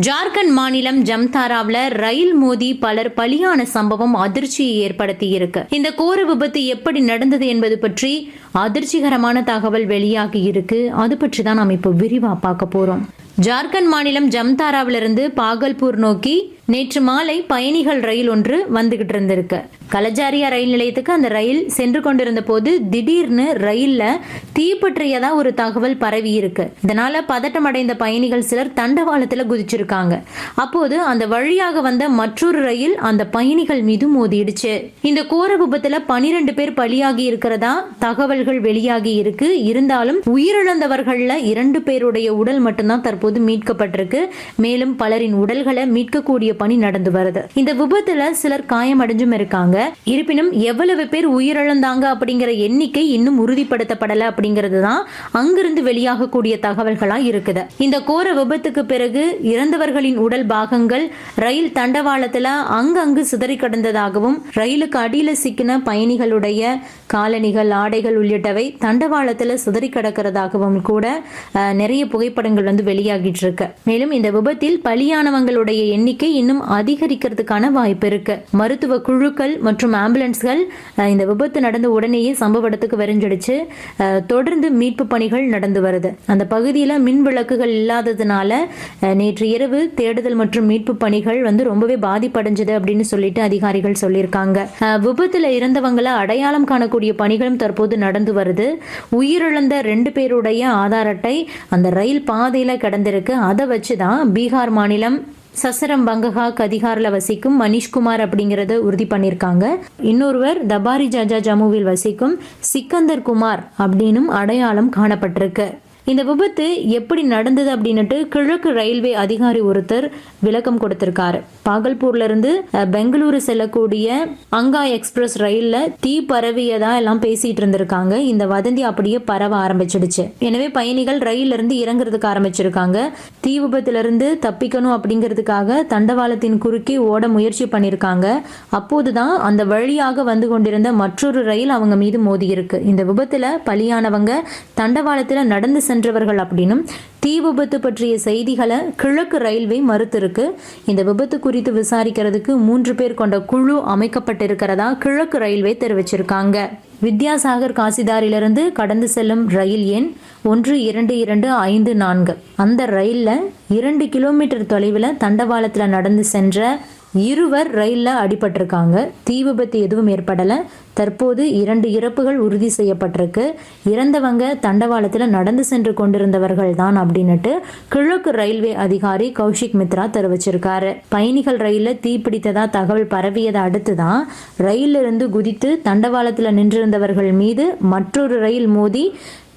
ஜார்க்கண்ட் மாநிலம் ஜம்தாராவில் ரயில் மோதி பலர் பலியான சம்பவம் அதிர்ச்சியை ஏற்படுத்தி இருக்கு இந்த கோர விபத்து எப்படி நடந்தது என்பது பற்றி அதிர்ச்சிகரமான தகவல் வெளியாகி இருக்கு. அது பற்றி தான் நாம் இப்போ விரிவா பார்க்க போறோம். ஜார்க்கண்ட் மாநிலம் ஜம்தாராவிலிருந்து பாகல்பூர் நோக்கி நேற்று மாலை பயணிகள் ரயில் ஒன்று வந்துகிட்டு இருந்திருக்கு. கலஜாரியா ரயில் நிலையத்துக்கு அந்த ரயில் சென்று கொண்டிருந்த போது திடீர்னு ரயில்ல தீப்பற்றியதா ஒரு தகவல் பரவி இருக்கு. இதனால பதட்டம் அடைந்த பயணிகள் சிலர் தண்டவாளத்துல குதிச்சிருக்காங்க. அப்போது அந்த வழியாக வந்த மற்றொரு ரயில் அந்த பயணிகள் மீது மோதிடுச்சு. இந்த கோர விபத்துல பனிரெண்டு பேர் பலியாகி இருக்கிறதா தகவல்கள் வெளியாகி இருக்கு. இருந்தாலும் உயிரிழந்தவர்கள்ல இரண்டு பேருடைய உடல் மட்டும்தான் தற்போது மீட்கப்பட்டிருக்கு. மேலும் பலரின் உடல்களை மீட்கக்கூடிய பணி நடந்து வருது. இந்த விபத்துல சிலர் காயமடைஞ்சும் இருக்காங்க. இருப்பினும் எவ்வளவு பேர் உயிரிழந்தாங்க அப்படிங்கிற எண்ணிக்கை இன்னும் உறுதிப்படுத்தப்படல அப்படிங்கிறது தான் அங்கிருந்து வெளியாகக்கூடிய தகவல்களா இருக்குது. இந்த கோர விபத்துக்கு பிறகு இறந்தவர்களின் உடல் பாகங்கள் ரயில் தண்டவாளத்துல அங்கங்கு சிதறி கிடந்ததாகவும் ரயிலுக்கு அடியில சிக்கின பயணிகளுடைய காலணிகள் ஆடைகள் உள்ளிட்டவை தண்டவாளத்துல சிதறி கிடக்கிறதாகவும் கூட நிறைய புகைப்படங்கள் வந்து வெளியாகிட்டு இருக்கு. மேலும் இந்த விபத்தில் பலியானவங்களுடைய எண்ணிக்கை இன்னும் அதிகரிக்கிறதுக்கான வாய்ப்பு இருக்கு. மருத்துவ குழுக்கள் மற்றும் ஆம்புலன்ஸ்கள் இந்த விபத்து நடந்த உடனேயே சம்பவ இடத்துக்கு விரைஞ்சிடுச்சு தொடர்ந்து மீட்பு பணிகள் நடந்து வருது. அந்த பகுதியில் மின் விளக்குகள் இல்லாததுனால நேற்று இரவு தேடுதல் மற்றும் மீட்பு பணிகள் வந்து ரொம்பவே பாதிப்படைஞ்சது அப்படின்னு சொல்லிட்டு அதிகாரிகள் சொல்லியிருக்காங்க. விபத்தில் விபத்துல இறந்தவங்களை அடையாளம் காணக்கூடிய பணிகளும் தற்போது நடந்து வருது. உயிரிழந்த ரெண்டு பேருடைய ஆதார் அட்டை அந்த ரயில் பாதையில கிடந்திருக்கு. அதை வச்சு தான் பீகார் மாநிலம் சசரம் பங்கஹா கதிகாரில் வசிக்கும் மனிஷ்குமார் அப்படிங்கிறத உறுதி பண்ணியிருக்காங்க இன்னொருவர் தபாரி ஜாஜா ஜம்முவில் வசிக்கும் சிக்கந்தர் குமார் அப்படின்னும் அடையாளம் காணப்பட்டிருக்கு. இந்த விபத்து எப்படி நடந்தது அப்படின்னுட்டு கிழக்கு ரயில்வே அதிகாரி ஒருத்தர் விளக்கம் கொடுத்திருக்காரு. பாகல்பூர்ல இருந்து பெங்களூரு செல்லக்கூடிய அங்கா எக்ஸ்பிரஸ் ரயில்ல தீ பரவியதா எல்லாம் பேசிட்டு இருந்திருக்காங்க. இந்த வதந்தி அப்படியே பரவ ஆரம்பிச்சிடுச்சு. எனவே பயணிகள் ரயில்ல இருந்து இறங்குறதுக்கு ஆரம்பிச்சிருக்காங்க. தீ விபத்துல இருந்து தப்பிக்கணும் அப்படிங்கிறதுக்காக தண்டவாளத்தின் குறுக்கே ஓட முயற்சி பண்ணியிருக்காங்க அப்போதுதான் அந்த வழியாக வந்து கொண்டிருந்த மற்றொரு ரயில் அவங்க மீது மோதி இருக்கு இந்த விபத்துல பலியானவங்க தண்டவாளத்துல நடந்து சென்றவர்கள் அப்படின்னும் தீ விபத்து பற்றிய செய்திகளை கிழக்கு ரயில்வே மறுத்திருக்கு. இந்த விபத்து குறித்து விசாரிக்கிறதுக்கு மூன்று பேர் கொண்ட குழு அமைக்கப்பட்டிருக்கிறதா கிழக்கு ரயில்வே தெரிவிச்சிருக்காங்க. வித்யாசாகர் காசிதாரிலிருந்து கடந்து செல்லும் ரயில் எண் ஒன்று இரண்டு இரண்டு ஐந்து நான்கு. அந்த ரயிலில் இரண்டு கிலோமீட்டர் தொலைவில் தண்டவாளத்தில் நடந்து சென்ற இருவர் ரயிலில் அடிபட்டிருக்காங்க. தீ விபத்து எதுவும் ஏற்படலை. தற்போது இரண்டு இறப்புகள் உறுதி செய்யப்பட்டிருக்கு. இறந்தவங்க தண்டவாளத்தில் நடந்து சென்று கொண்டிருந்தவர்கள் தான் அப்படின்னுட்டு கிழக்கு ரயில்வே அதிகாரி கௌஷிக் மித்ரா தெரிவிச்சிருக்காரு. பயணிகள் ரயிலில் தீப்பிடித்ததா தகவல் பரவியதை அடுத்து தான் ரயிலிருந்து இருந்து குதித்து தண்டவாளத்தில் நின்றிருந்தவர்கள் மீது மற்றொரு ரயில் மோதி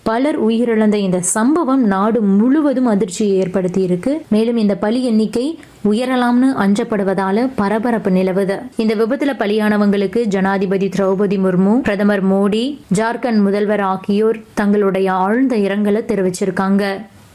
பலர் உயிரிழந்த இந்த சம்பவம் நாடு முழுவதும் அதிர்ச்சியை ஏற்படுத்தி இருக்கு மேலும் இந்த பலி எண்ணிக்கை உயரலாம்னு அஞ்சப்படுவதால பரபரப்பு நிலவுது. இந்த விபத்துல பலியானவங்களுக்கு ஜனாதிபதி திரௌபதி முர்மு பிரதமர் மோடி ஜார்க்கண்ட் முதல்வர் ஆகியோர் தங்களுடைய ஆழ்ந்த இரங்கலை தெரிவிச்சிருக்காங்க.